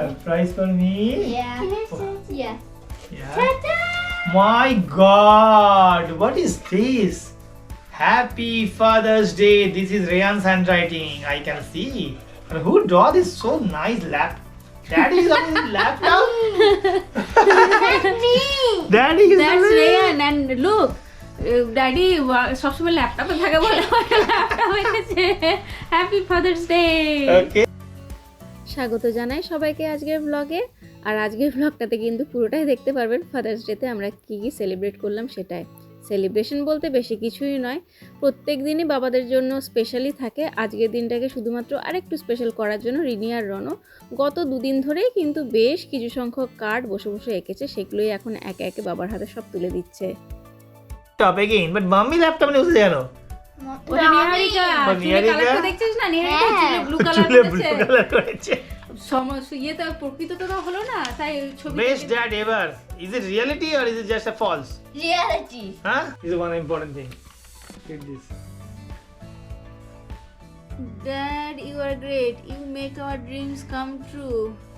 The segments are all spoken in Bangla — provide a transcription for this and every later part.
surprise for me? Yeah. Yeah. Yeah. My God, what is this? Happy Father's Day. This is Rayan's handwriting. I can see. And who draw this so nice lap? Daddy is on laptop. Daddy is that's on Ryan and look daddy সবসময় ল্যাপটপে থাকে বলে ল্যাপটপ এনেছে হ্যাপি ফাদার্স ডে Okay. স্বাগত জানাই সবাইকে আজকের ব্লগে আর আজকের ব্লগটাতে কিন্তু পুরোটাই দেখতে পারবেন ফাদার্স ডেতে আমরা কী কী সেলিব্রেট করলাম সেটাই। সেলিব্রেশন বলতে বেশি কিছুই নয় প্রত্যেক দিনই বাবাদের জন্য স্পেশালি থাকে। আজকের দিনটাকে শুধুমাত্র আরেকটু স্পেশাল করার জন্য রিনি আর রনও। গত দুদিন ধরেই কিন্তু বেশ কিছু সংখ্যক কার্ড বসে বসে এঁকেছে সেগুলোই এখন একে একে বাবার হাতে সব তুলে দিচ্ছে। Again, but mommy laptop নিয়ে বসে জানো ওটা নিহারিকা নিহারিকা? কালারটা দেখছিস না নিহারিকা চুলে ব্লু কালার চুলে ব্লু কালার করেছে সমস্ত ইয়েতে প্রকৃত তো হলো না তাই ছবি Best dad ever. Is it reality or is it just a false? Reality. Huh? This is one important thing. Read this. Dad you are great you make our dreams come true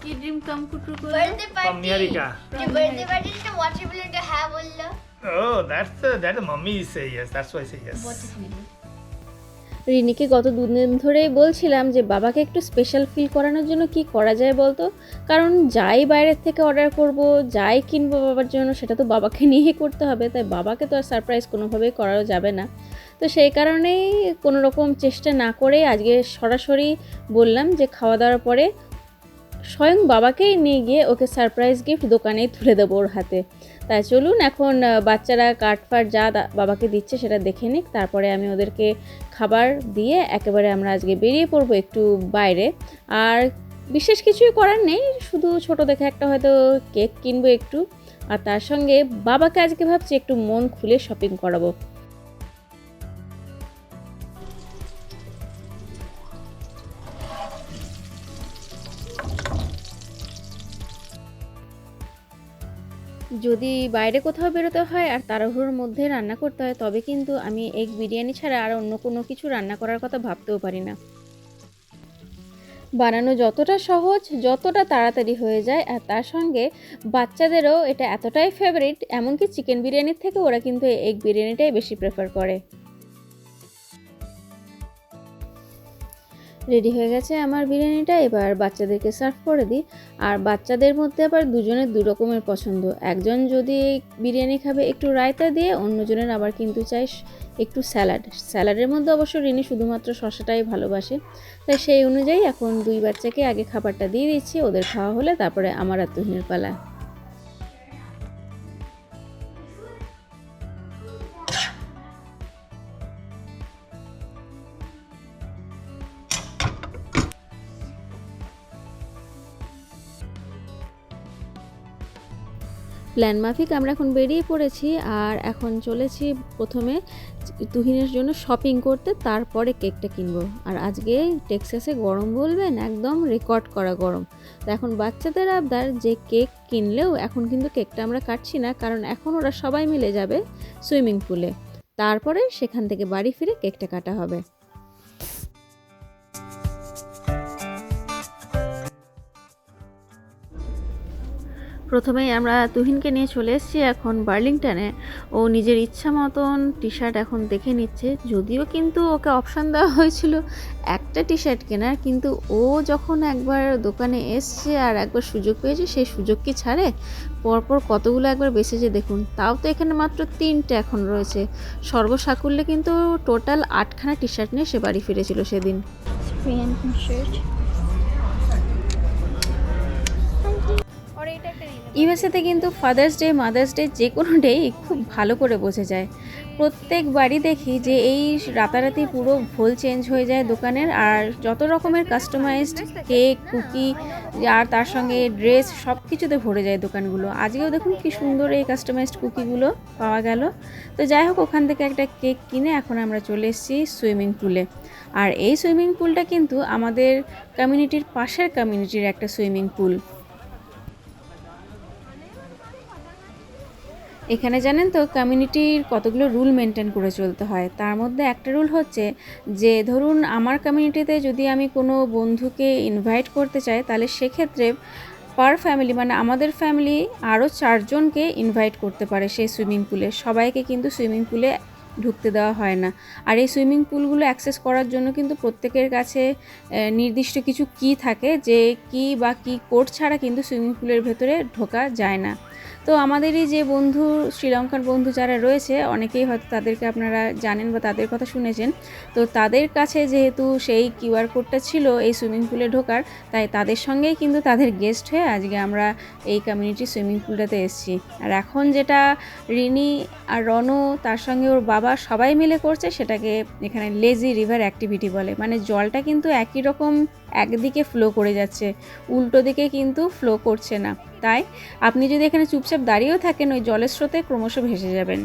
কি dream come true Birthday party. From Niharika. The birthday party is what you going to have all Oh? রিনিকে গত দুদিন ধরেই বলছিলাম যে, বাবাকে একটু স্পেশাল ফিল করানোর জন্য কি করা যায় বলতো? কারণ যাই বাইরের থেকে অর্ডার করব, যাই কিনবো বাবার জন্য, সেটা তো বাবাকে নিয়েই করতে হবে। তাই বাবাকে তো আর সারপ্রাইজ কোনোভাবেই করাও যাবে না। তো সেই কারণেই কোনো রকম চেষ্টা না করে আজকে সরাসরি বললাম যে, খাওয়া দাওয়ার পরে স্বয়ং বাবাকেই নিয়ে গিয়ে ওকে সারপ্রাইজ গিফট দোকানেই তুলে দেবো ওর হাতে। তাই চলুন এখন বাচ্চারা কাঠফাট যা বাবাকে দিচ্ছে সেটা দেখে নিক। তারপরে আমি ওদেরকে খাবার দিয়ে একেবারে আমরা আজকে বেরিয়ে পড়ব একটু বাইরে। আর বিশেষ কিছুই করার নেই, শুধু ছোট দেখে একটা হয়তো কেক কিনবো একটু। আর তার সঙ্গে বাবাকে আজকে ভাবছি একটু মন খুলে শপিং করাবো। যদি বাইরে কোথাও বেরোতে হয় আর তাড়াহুড়োর মধ্যে রান্না করতে হয়, তবে কিন্তু আমি এগ বিরিয়ানি ছাড়া আর অন্য কোনো কিছু রান্না করার কথা ভাবতেও পারি না। বানানো যতটা সহজ, যতটা তাড়াতাড়ি হয়ে যায়, আর তার সঙ্গে বাচ্চাদেরও এটা এতটাই ফেভারিট এমনকি চিকেন বিরিয়ানির থেকে ওরা কিন্তু এগ বিরিয়ানিটাই বেশি প্রেফার করে। রেডি হয়ে গেছে আমার বিরিয়ানিটা, এবার বাচ্চাদেরকে সার্ভ করে দিই। আর বাচ্চাদের মধ্যে আবার দুজনের দু রকমের পছন্দ। একজন যদি বিরিয়ানি খাবে একটু রায়তা দিয়ে, অন্যজনের আবার কিন্তু চাই একটু স্যালাড। স্যালাডের মধ্যে অবশ্য রিনি শুধুমাত্র শসাটাই ভালোবাসে। তাই সেই অনুযায়ী এখন দুই বাচ্চাকে আগে খাবারটা দিয়ে দিচ্ছি, ওদের খাওয়া হলে তারপরে আমার আর তুহিনের পালা। প্ল্যান মাফিক, আমরা এখন বেরিয়ে পড়েছি আর এখন চলেছি প্রথমে তুহিনের জন্য শপিং করতে, তারপরে কেকটা কিনবো। আর আজকে টেক্সাসে গরম বলবেন? একদম রেকর্ড করা গরম। তো এখন বাচ্চাদের আবদার যে কেক কিনলেও এখন কিন্তু কেকটা আমরা কাটছি না, কারণ এখন ওরা সবাই মিলে যাবে সুইমিং পুলে তারপরে সেখান থেকে বাড়ি ফিরে কেকটা কাটা হবে। প্রথমেই আমরা তুহিনকে নিয়ে চলে এসেছি এখন বার্লিংটনে। ও নিজের ইচ্ছা মতন টি শার্ট এখন দেখে নিচ্ছে। যদিও কিন্তু ওকে অপশান দেওয়া হয়েছিল একটা টি শার্ট কেনার, কিন্তু ও যখন একবার দোকানে এসছে আর একবার সুযোগ পেয়েছে, সেই সুযোগ কি ছাড়ে পরপর কতগুলো একবার বেসেছে দেখুন। তাও তো এখানে মাত্র তিনটে এখন রয়েছে। সর্বসাকুল্যে কিন্তু টোটাল আটখানা টি শার্ট নিয়ে সে বাড়ি ফিরেছিল সেদিন। ইউএসএতে কিন্তু ফাদার্স ডে মাদার্স ডে যে কোনো ডেই খুব ভালো করে বোঝা যায়। প্রত্যেক বাড়ি দেখি যে এই রাতারাতি পুরো ভোল চেঞ্জ হয়ে যায় দোকানের আর যত রকমের কাস্টমাইজড কেক কুকি আর তার সঙ্গে ড্রেস সব কিছুতে ভরে যায় দোকানগুলো। আজকেও দেখুন কি সুন্দর এই কাস্টমাইজড কুকিগুলো পাওয়া গেল। তো যাই হোক, ওখান থেকে একটা কেক কিনে এখন আমরা চলে এসেছি সুইমিং পুলে আর এই সুইমিং পুলটা কিন্তু আমাদের কমিউনিটির পাশের কমিউনিটির একটা সুইমিং পুল এখানে জানেন তো কমিউনিটির কতগুলো রুল মেনটেন করে চলতে হয়। তার মধ্যে একটা রুল হচ্ছে যে, ধরুন আমার কমিউনিটিতে যদি আমি কোনো বন্ধুকে ইনভাইট করতে চাই, তাহলে সেক্ষেত্রে পার ফ্যামিলি মানে আমাদের ফ্যামিলি আরও চারজনকে ইনভাইট করতে পারে সেই সুইমিং পুলে সবাইকে কিন্তু সুইমিং পুলে ঢুকতে দেওয়া হয় না। আর এই সুইমিং পুলগুলো অ্যাক্সেস করার জন্য কিন্তু প্রত্যেকের কাছে নির্দিষ্ট কিছু কি থাকে যে কি বা কি কোড ছাড়া কিন্তু সুইমিং পুলের ভেতরে ঢোকা যায় না। তো আমাদেরই যে বন্ধু, শ্রীলঙ্কার বন্ধু যারা রয়েছে, অনেকেই হয়তো তাদেরকে আপনারা জানেন বা তাদের কথা শুনেছেন। তো তাদের কাছে যেহেতু সেই কিউআর কোডটা ছিল এই সুইমিং পুলে ঢোকার, তাই তাদের সঙ্গেই কিন্তু তাদের গেস্ট হয়ে আজকে আমরা এই কমিউনিটি সুইমিং পুলটাতে এসেছি। আর এখন যেটা রিনি আর রনু, তার সঙ্গে ওর বাবা সবাই মিলে করছে, সেটাকে এখানে লেজি রিভার অ্যাক্টিভিটি বলে। মানে জলটা কিন্তু একই রকম একদিকে ফ্লো করে যাচ্ছে উল্টো দিকে কিন্তু ফ্লো করছে না। তাই আপনি যদি এখানে চুপচাপ দাঁড়িয়েও থাকেন ওই জলের স্রোতে ক্রমশ ভেসে যাবেন।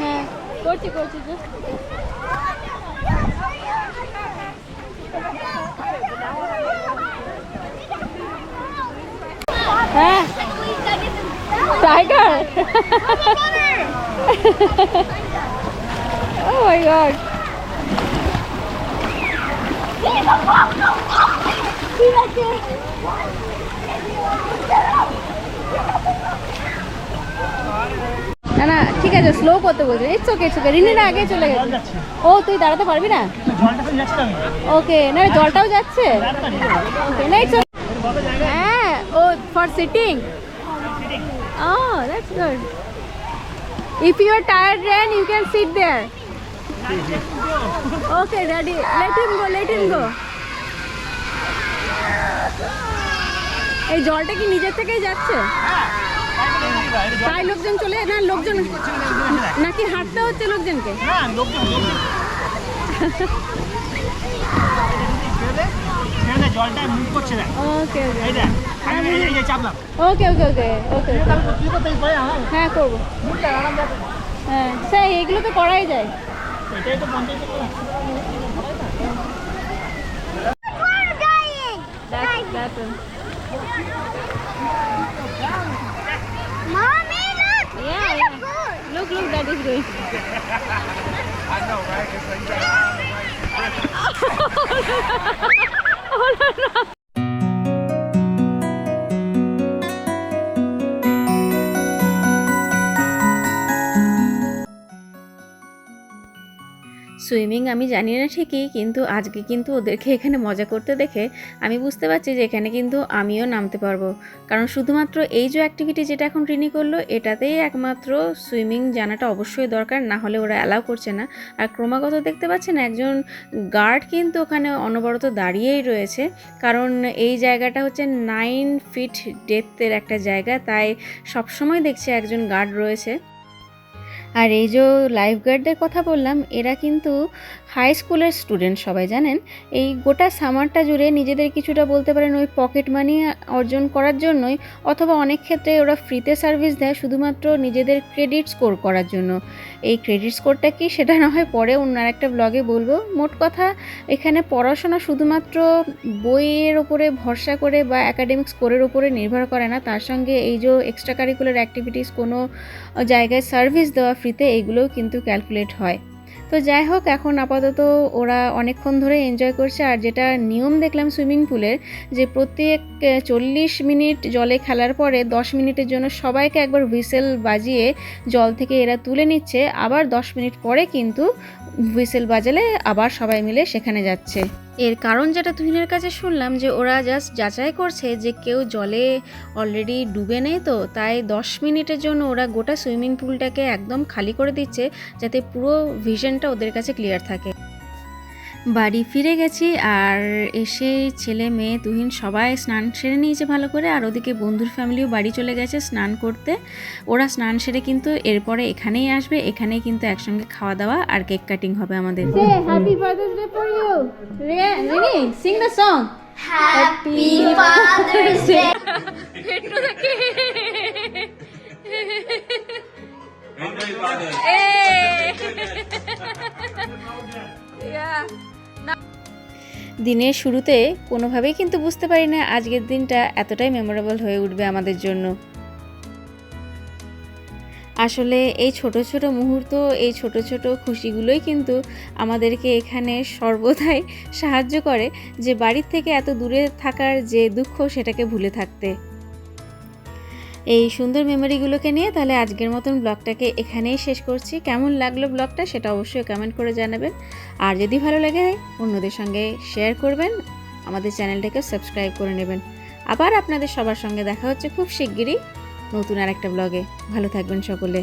হ্যাঁ করছি করছি হ্যাঁ? Tiger oh my god. না না ঠিক আছে স্লো করতে বলছে। ইটস ওকে ইটস ওকে রিনিরা আগে চলে গেছে। ও তুই দাঁড়াতে পারবি না? ওকে না জলটাও যাচ্ছে? ওকে না ইটস হ্যাঁ? For sitting Oh, that's good. If you are tired, Ren, you can sit there. Okay, Daddy, let him go, let him go. এই জলটা কি নিজের থেকেই যাচ্ছে তাই লোকজন চলে না লোকজন নাকি হাঁটতে হচ্ছে লোকজনকে ছেড়ে দে, জলটা মুভ করছে দেখ। ওকে এই দেখ আমি এই- এই যে চাপলাম। ওকে ওকে ওকে ওকে তাহলে তুই তো তাই পারে আমার? হ্যাঁ করব। মুখটা আরাম রাখো। হ্যাঁ স্যার এগুলো তো করাই যায়। এটাই তো panchayat That's, that's one. Mommy, look! Yeah, There's yeah. a bird. Look, look, that is going. হলো না সুইমিং আমি জানি না ঠিকই, কিন্তু আজকে কিন্তু ওদেরকে এখানে মজা করতে দেখে আমি বুঝতে পারছি যে এখানে কিন্তু আমিও নামতে পারব। কারণ শুধুমাত্র এই যে অ্যাক্টিভিটি যেটা এখন রিনি করল, এটাতেই একমাত্র সুইমিং জানাটা অবশ্যই দরকার, না হলে ওরা অ্যালাউ করছে না। আর ক্রমাগত দেখতে পাচ্ছেন একজন গার্ড কিন্তু ওখানে অনবরত দাঁড়িয়েই রয়েছে। কারণ এই জায়গাটা হচ্ছে নাইন ফিট ডেপথের একটা জায়গা, তাই সবসময় দেখছি একজন গার্ড রয়েছে। আর এই যে লাইফ গার্ডদের কথা বললাম, এরা কিন্তু হাই স্কুলের স্টুডেন্ট সবাই, জানেন? এই গোটা সামারটা জুড়ে নিজেদের কিছুটা বলতে পারেন ওই পকেট মানি অর্জন করার জন্যই অথবা অনেক ক্ষেত্রে ওরা ফ্রিতে সার্ভিস দেয় শুধুমাত্র নিজেদের ক্রেডিট স্কোর করার জন্য। এই ক্রেডিট স্কোরটা কি সেটা না হয় পরে অন্য একটা ব্লগে বলব। মোট কথা, এখানে পড়াশোনা শুধুমাত্র বইয়ের ওপরে ভরসা করে বা একাডেমিক স্কোরের উপরে নির্ভর করে না। তার সঙ্গে এই যে এক্সট্রা কারিকুলার অ্যাক্টিভিটিস কোনো জায়গায় সার্ভিস দেওয়া ফ্রিতে এগুলোও কিন্তু ক্যালকুলেট হয়। তো যাই হোক এখন আপাতত ওরা অনেকক্ষণ ধরে এনজয় করছে। আর যেটা নিয়ম দেখলাম সুইমিং পুলের যে প্রত্যেক চল্লিশ মিনিট জলে খেলার পরে দশ মিনিটের জন্য সবাইকে একবার হুইসেল বাজিয়ে জল থেকে এরা তুলে নিচ্ছে। আবার দশ মিনিট পরে কিন্তু হুইসেল বাজালে আবার সবাই মিলে সেখানে যাচ্ছে। এর কারণ যেটা তুহিনের কাছে শুনলাম যে ওরা জাস্ট যাচাই করছে যে কেউ জলে অলরেডি ডুবে নেই তো, তাই দশ মিনিটের জন্য ওরা গোটা সুইমিং পুলটাকে একদম খালি করে দিচ্ছে যাতে পুরো ভিশনটা ওদের কাছে ক্লিয়ার থাকে। বাড়ি ফিরে গেছি আর এসে ছেলে মেয়ে তুহিন সবাই স্নান সেরে নিয়েছে ভালো করে। আর ওদিকে বন্ধুর ফ্যামিলিও বাড়ি চলে গেছে স্নান করতে। ওরা স্নান সেরে কিন্তু এরপরে এখানেই আসবে। এখানেই কিন্তু একসঙ্গে খাওয়া দাওয়া আর কেক কাটিং হবে আমাদের। Happy father's day for you Rini sing the song Happy Father's Day. দিনের শুরুতে কোনোভাবেই কিন্তু বুঝতে পারি না আজকের দিনটা এতটাই মেমোরেবল হয়ে উঠবে আমাদের জন্য। আসলে এই ছোট ছোট মুহূর্ত, এই ছোট ছোট খুশিগুলোই কিন্তু আমাদেরকে এখানে সর্বদাই সাহায্য করে যে বাড়ির থেকে এত দূরে থাকার যে দুঃখ সেটাকে ভুলে থাকতে। এই সুন্দর মেমোরিগুলোকে নিয়ে তাহলে আজকের মতন ব্লগটাকে এখানেই শেষ করছি। কেমন লাগল ব্লগটা সেটা অবশ্যই কমেন্ট করে জানাবেন। আর যদি ভালো লাগে অন্যদের সঙ্গে শেয়ার করবেন। আমাদের চ্যানেলটাকে সাবস্ক্রাইব করে নেবেন। আবার আপনাদের সবার সঙ্গে দেখা হচ্ছে খুব শিগগিরই নতুন আর একটা ব্লগে ভালো থাকবেন সকলে।